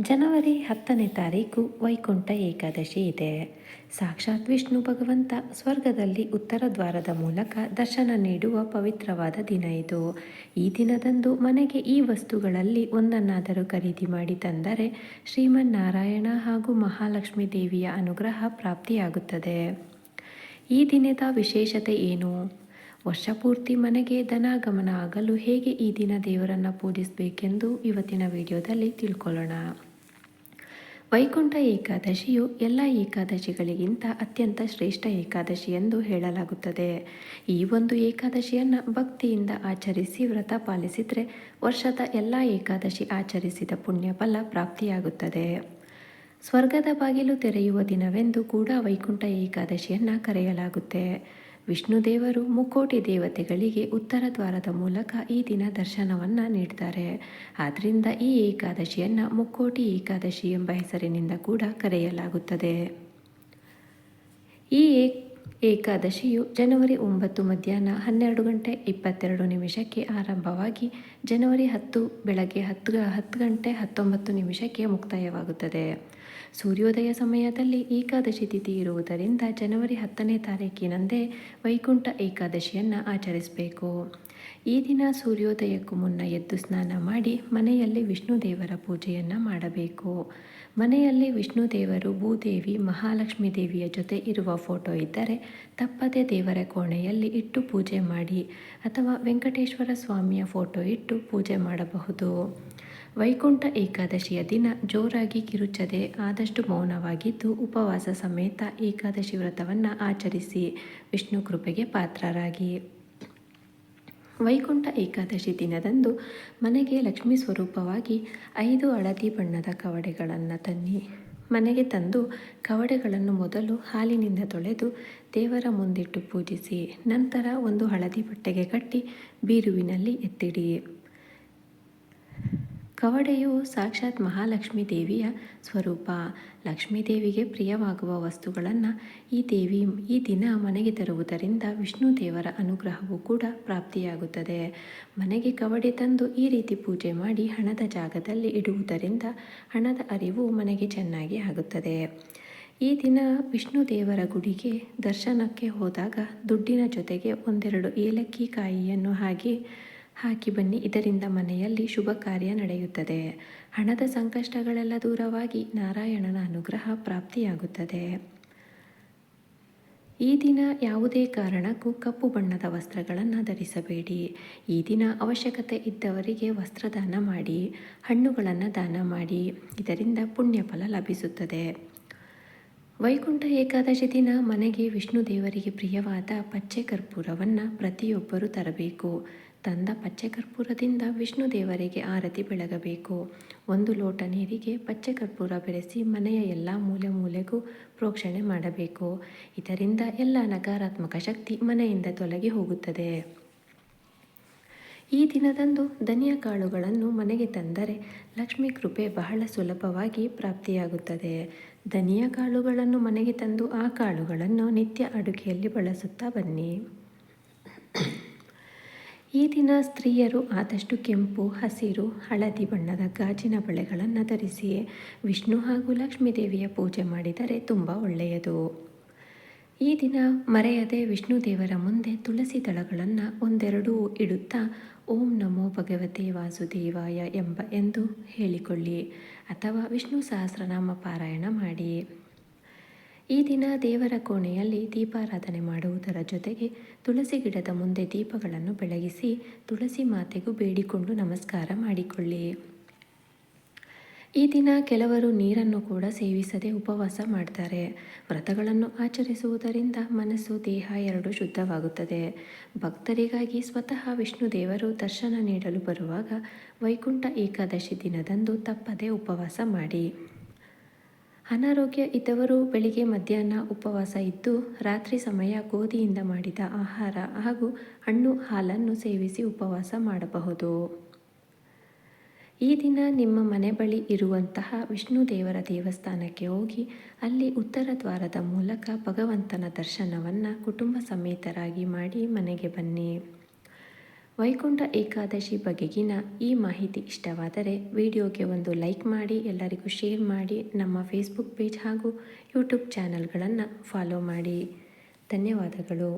ಜನವರಿ ಹತ್ತನೇ ತಾರೀಕು ವೈಕುಂಠ ಏಕಾದಶಿ ಇದೆ. ಸಾಕ್ಷಾತ್ ವಿಷ್ಣು ಭಗವಂತ ಸ್ವರ್ಗದಲ್ಲಿ ಉತ್ತರ ದ್ವಾರದ ಮೂಲಕ ದರ್ಶನ ನೀಡುವ ಪವಿತ್ರವಾದ ದಿನ ಇದು. ಈ ದಿನದಂದು ಮನೆಗೆ ಈ ವಸ್ತುಗಳಲ್ಲಿ ಒಂದನ್ನಾದರೂ ಖರೀದಿ ಮಾಡಿ ತಂದರೆ ಶ್ರೀಮನ್ನಾರಾಯಣ ಹಾಗೂ ಮಹಾಲಕ್ಷ್ಮೀ ದೇವಿಯ ಅನುಗ್ರಹ ಪ್ರಾಪ್ತಿಯಾಗುತ್ತದೆ. ಈ ದಿನದ ವಿಶೇಷತೆ ಏನು? ವರ್ಷಪೂರ್ತಿ ಮನೆಗೆ ಧನಾಗಮನ ಆಗಲು ಹೇಗೆ ಈ ದಿನ ದೇವರನ್ನು ಪೂಜಿಸಬೇಕೆಂದು ಇವತ್ತಿನ ವಿಡಿಯೋದಲ್ಲಿ ತಿಳ್ಕೊಳ್ಳೋಣ. ವೈಕುಂಠ ಏಕಾದಶಿಯು ಎಲ್ಲ ಏಕಾದಶಿಗಳಿಗಿಂತ ಅತ್ಯಂತ ಶ್ರೇಷ್ಠ ಏಕಾದಶಿ ಎಂದು ಹೇಳಲಾಗುತ್ತದೆ. ಈ ಒಂದು ಏಕಾದಶಿಯನ್ನು ಭಕ್ತಿಯಿಂದ ಆಚರಿಸಿ ವ್ರತ ಪಾಲಿಸಿದರೆ ವರ್ಷದ ಎಲ್ಲ ಏಕಾದಶಿ ಆಚರಿಸಿದ ಪುಣ್ಯಫಲ ಪ್ರಾಪ್ತಿಯಾಗುತ್ತದೆ. ಸ್ವರ್ಗದ ಬಾಗಿಲು ತೆರೆಯುವ ದಿನವೆಂದು ಕೂಡ ವೈಕುಂಠ ಏಕಾದಶಿಯನ್ನು ಕರೆಯಲಾಗುತ್ತೆ. ವಿಷ್ಣು ದೇವರು ಮುಕ್ಕೋಟಿ ದೇವತೆಗಳಿಗೆ ಉತ್ತರ ದ್ವಾರದ ಮೂಲಕ ಈ ದಿನ ದರ್ಶನವನ್ನು ನೀಡ್ತಾರೆ. ಆದ್ದರಿಂದ ಈ ಏಕಾದಶಿಯನ್ನು ಮುಕ್ಕೋಟಿ ಏಕಾದಶಿ ಎಂಬ ಹೆಸರಿನಿಂದ ಕೂಡ ಕರೆಯಲಾಗುತ್ತದೆ. ಈ ಏಕಾದಶಿಯು ಜನವರಿ ಒಂಬತ್ತು ಮಧ್ಯಾಹ್ನ ಹನ್ನೆರಡು ಗಂಟೆ ಇಪ್ಪತ್ತೆರಡು ನಿಮಿಷಕ್ಕೆ ಆರಂಭವಾಗಿ ಜನವರಿ ಹತ್ತು, ಬೆಳಗ್ಗೆ ಹತ್ತು ಹತ್ತು ಗಂಟೆ ಹತ್ತೊಂಬತ್ತು ನಿಮಿಷಕ್ಕೆ ಮುಕ್ತಾಯವಾಗುತ್ತದೆ. ಸೂರ್ಯೋದಯ ಸಮಯದಲ್ಲಿ ಏಕಾದಶಿ ತಿಥಿ ಇರುವುದರಿಂದ ಜನವರಿ ಹತ್ತನೇ ತಾರೀಕಿನಂದೇ ವೈಕುಂಠ ಏಕಾದಶಿಯನ್ನು ಆಚರಿಸಬೇಕು. ಈ ದಿನ ಸೂರ್ಯೋದಯಕ್ಕೂ ಮುನ್ನ ಎದ್ದು ಸ್ನಾನ ಮಾಡಿ ಮನೆಯಲ್ಲಿ ವಿಷ್ಣು ದೇವರ ಪೂಜೆಯನ್ನು ಮಾಡಬೇಕು. ಮನೆಯಲ್ಲಿ ವಿಷ್ಣು ದೇವರು ಭೂದೇವಿ, ಮಹಾಲಕ್ಷ್ಮೀ ದೇವಿಯ ಜೊತೆ ಇರುವ ಫೋಟೋ ಇದ್ದರೆ ತಪ್ಪದೆ ದೇವರ ಕೋಣೆಯಲ್ಲಿ ಇಟ್ಟು ಪೂಜೆ ಮಾಡಿ ಅಥವಾ ವೆಂಕಟೇಶ್ವರ ಸ್ವಾಮಿಯ ಫೋಟೋ ಇಟ್ಟು ಪೂಜೆ ಮಾಡಬಹುದು. ವೈಕುಂಠ ಏಕಾದಶಿಯ ದಿನ ಜೋರಾಗಿ ಕಿರುಚದೆ, ಆದಷ್ಟು ಮೌನವಾಗಿದ್ದು ಉಪವಾಸ ಸಮೇತ ಏಕಾದಶಿ ವ್ರತವನ್ನು ಆಚರಿಸಿ ವಿಷ್ಣು ಕೃಪೆಗೆ ಪಾತ್ರರಾಗಿ. ವೈಕುಂಠ ಏಕಾದಶಿ ದಿನದಂದು ಮನೆಗೆ ಲಕ್ಷ್ಮೀ ಸ್ವರೂಪವಾಗಿ ಐದು ಹಳದಿ ಬಣ್ಣದ ಕವಡೆಗಳನ್ನು ತನ್ನಿ. ಮನೆಗೆ ತಂದು ಕವಡೆಗಳನ್ನು ಮೊದಲು ಹಾಲಿನಿಂದ ತೊಳೆದು ದೇವರ ಮುಂದಿಟ್ಟು ಪೂಜಿಸಿ, ನಂತರ ಒಂದು ಹಳದಿ ಬಟ್ಟೆಗೆ ಕಟ್ಟಿ ಬೀರುವಿನಲ್ಲಿ ಎತ್ತಿಡಿ. ಕವಡೆಯು ಸಾಕ್ಷಾತ್ ಮಹಾಲಕ್ಷ್ಮೀ ದೇವಿಯ ಸ್ವರೂಪ. ಲಕ್ಷ್ಮೀ ದೇವಿಗೆ ಪ್ರಿಯವಾಗುವ ವಸ್ತುಗಳನ್ನು ಈ ದೇವಿ ಈ ದಿನ ಮನೆಗೆ ತರುವುದರಿಂದ ವಿಷ್ಣು ದೇವರ ಅನುಗ್ರಹವೂ ಕೂಡ ಪ್ರಾಪ್ತಿಯಾಗುತ್ತದೆ. ಮನೆಗೆ ಕವಡೆ ತಂದು ಈ ರೀತಿ ಪೂಜೆ ಮಾಡಿ ಹಣದ ಜಾಗದಲ್ಲಿ ಇಡುವುದರಿಂದ ಹಣದ ಅರಿವು ಮನೆಗೆ ಚೆನ್ನಾಗಿ ಆಗುತ್ತದೆ. ಈ ದಿನ ವಿಷ್ಣು ದೇವರ ಗುಡಿಗೆ ದರ್ಶನಕ್ಕೆ ಹೋದಾಗ ದುಡ್ಡಿನ ಜೊತೆಗೆ ಒಂದೆರಡು ಏಲಕ್ಕಿ ಕಾಯಿಯನ್ನು ಹಾಕಿ ಹಾಕಿ ಬನ್ನಿ. ಇದರಿಂದ ಮನೆಯಲ್ಲಿ ಶುಭ ಕಾರ್ಯ ನಡೆಯುತ್ತದೆ. ಹಣದ ಸಂಕಷ್ಟಗಳೆಲ್ಲ ದೂರವಾಗಿ ನಾರಾಯಣನ ಅನುಗ್ರಹ ಪ್ರಾಪ್ತಿಯಾಗುತ್ತದೆ. ಈ ದಿನ ಯಾವುದೇ ಕಾರಣಕ್ಕೂ ಕಪ್ಪು ಬಣ್ಣದ ವಸ್ತ್ರಗಳನ್ನು ಧರಿಸಬೇಡಿ. ಈ ದಿನ ಅವಶ್ಯಕತೆ ಇದ್ದವರಿಗೆ ವಸ್ತ್ರದಾನ ಮಾಡಿ, ಹಣ್ಣುಗಳನ್ನು ದಾನ ಮಾಡಿ. ಇದರಿಂದ ಪುಣ್ಯಫಲ ಲಭಿಸುತ್ತದೆ. ವೈಕುಂಠ ಏಕಾದಶಿ ದಿನ ಮನೆಗೆ ವಿಷ್ಣು ದೇವರಿಗೆ ಪ್ರಿಯವಾದ ಪಚ್ಚೆ ಕರ್ಪೂರವನ್ನು ಪ್ರತಿಯೊಬ್ಬರೂ ತರಬೇಕು. ತಂದ ಪಚ್ಚೆ ಕರ್ಪೂರದಿಂದ ವಿಷ್ಣು ದೇವರಿಗೆ ಆರತಿ ಬೆಳಗಬೇಕು. ಒಂದು ಲೋಟ ನೀರಿಗೆ ಪಚ್ಚೆ ಕರ್ಪೂರ ಬೆರೆಸಿ ಮನೆಯ ಎಲ್ಲ ಮೂಲೆ ಮೂಲೆಗೂ ಪ್ರೋಕ್ಷಣೆ ಮಾಡಬೇಕು. ಇದರಿಂದ ಎಲ್ಲ ನಕಾರಾತ್ಮಕ ಶಕ್ತಿ ಮನೆಯಿಂದ ತೊಲಗಿ ಹೋಗುತ್ತದೆ. ಈ ದಿನದಂದು ಧನಿಯ ಕಾಳುಗಳನ್ನು ಮನೆಗೆ ತಂದರೆ ಲಕ್ಷ್ಮೀ ಕೃಪೆ ಬಹಳ ಸುಲಭವಾಗಿ ಪ್ರಾಪ್ತಿಯಾಗುತ್ತದೆ. ಧನಿಯ ಕಾಳುಗಳನ್ನು ಮನೆಗೆ ತಂದು ಆ ಕಾಳುಗಳನ್ನು ನಿತ್ಯ ಅಡುಗೆಯಲ್ಲಿ ಬಳಸುತ್ತಾ ಬನ್ನಿ. ಈ ದಿನ ಸ್ತ್ರೀಯರು ಆದಷ್ಟು ಕೆಂಪು, ಹಸಿರು, ಹಳದಿ ಬಣ್ಣದ ಗಾಜಿನ ಬಳೆಗಳನ್ನು ಧರಿಸಿಯೇ ವಿಷ್ಣು ಹಾಗೂ ಲಕ್ಷ್ಮೀ ದೇವಿಯ ಪೂಜೆ ಮಾಡಿದರೆ ತುಂಬ ಒಳ್ಳೆಯದು. ಈ ದಿನ ಮರೆಯದೆ ವಿಷ್ಣು ದೇವರ ಮುಂದೆ ತುಳಸಿ ದಳಗಳನ್ನು ಒಂದೆರಡು ಇಡುತ್ತಾ ಓಂ ನಮೋ ಭಗವತೆ ವಾಸುದೇವಾಯ ಎಂಬ ಎಂದು ಹೇಳಿಕೊಳ್ಳಿ ಅಥವಾ ವಿಷ್ಣು ಸಹಸ್ರನಾಮ ಪಾರಾಯಣ ಮಾಡಿ. ಈ ದಿನ ದೇವರ ಕೋಣೆಯಲ್ಲಿ ದೀಪಾರಾಧನೆ ಮಾಡುವುದರ ಜೊತೆಗೆ ತುಳಸಿ ಗಿಡದ ಮುಂದೆ ದೀಪಗಳನ್ನು ಬೆಳಗಿಸಿ ತುಳಸಿ ಮಾತೆಗೂ ಬೇಡಿಕೊಂಡು ನಮಸ್ಕಾರ ಮಾಡಿಕೊಳ್ಳಿ. ಈ ದಿನ ಕೆಲವರು ನೀರನ್ನು ಕೂಡ ಸೇವಿಸದೆ ಉಪವಾಸ ಮಾಡ್ತಾರೆ. ವ್ರತಗಳನ್ನು ಆಚರಿಸುವುದರಿಂದ ಮನಸ್ಸು, ದೇಹ ಎರಡು ಶುದ್ಧವಾಗುತ್ತದೆ. ಭಕ್ತರಿಗಾಗಿ ಸ್ವತಃ ವಿಷ್ಣು ದೇವರು ದರ್ಶನ ನೀಡಲು ಬರುವಾಗ ವೈಕುಂಠ ಏಕಾದಶಿ ದಿನದಂದು ತಪ್ಪದೆ ಉಪವಾಸ ಮಾಡಿ. ಅನಾರೋಗ್ಯ ಇದ್ದವರು ಬೆಳಿಗ್ಗೆ ಮಧ್ಯಾಹ್ನ ಉಪವಾಸ ಇದ್ದು, ರಾತ್ರಿ ಸಮಯ ಗೋಧಿಯಿಂದ ಮಾಡಿದ ಆಹಾರ ಹಾಗೂ ಹಣ್ಣು ಹಾಲನ್ನು ಸೇವಿಸಿ ಉಪವಾಸ ಮಾಡಬಹುದು. ಈ ದಿನ ನಿಮ್ಮ ಮನೆ ಬಳಿ ಇರುವಂತಹ ವಿಷ್ಣು ದೇವರ ದೇವಸ್ಥಾನಕ್ಕೆ ಹೋಗಿ, ಅಲ್ಲಿ ಉತ್ತರ ದ್ವಾರದ ಮೂಲಕ ಭಗವಂತನ ದರ್ಶನವನ್ನು ಕುಟುಂಬ ಸಮೇತರಾಗಿ ಮಾಡಿ ಮನೆಗೆ ಬನ್ನಿ. ವೈಕುಂಠ ಏಕಾದಶಿ ಬಗೆಗಿನ ಈ ಮಾಹಿತಿ ಇಷ್ಟವಾದರೆ ವಿಡಿಯೋಗೆ ಒಂದು ಲೈಕ್ ಮಾಡಿ, ಎಲ್ಲರಿಗೂ ಶೇರ್ ಮಾಡಿ, ನಮ್ಮ ಫೇಸ್ಬುಕ್ ಪೇಜ್ ಹಾಗೂ ಯೂಟ್ಯೂಬ್ ಚಾನಲ್ಗಳನ್ನು ಫಾಲೋ ಮಾಡಿ. ಧನ್ಯವಾದಗಳು.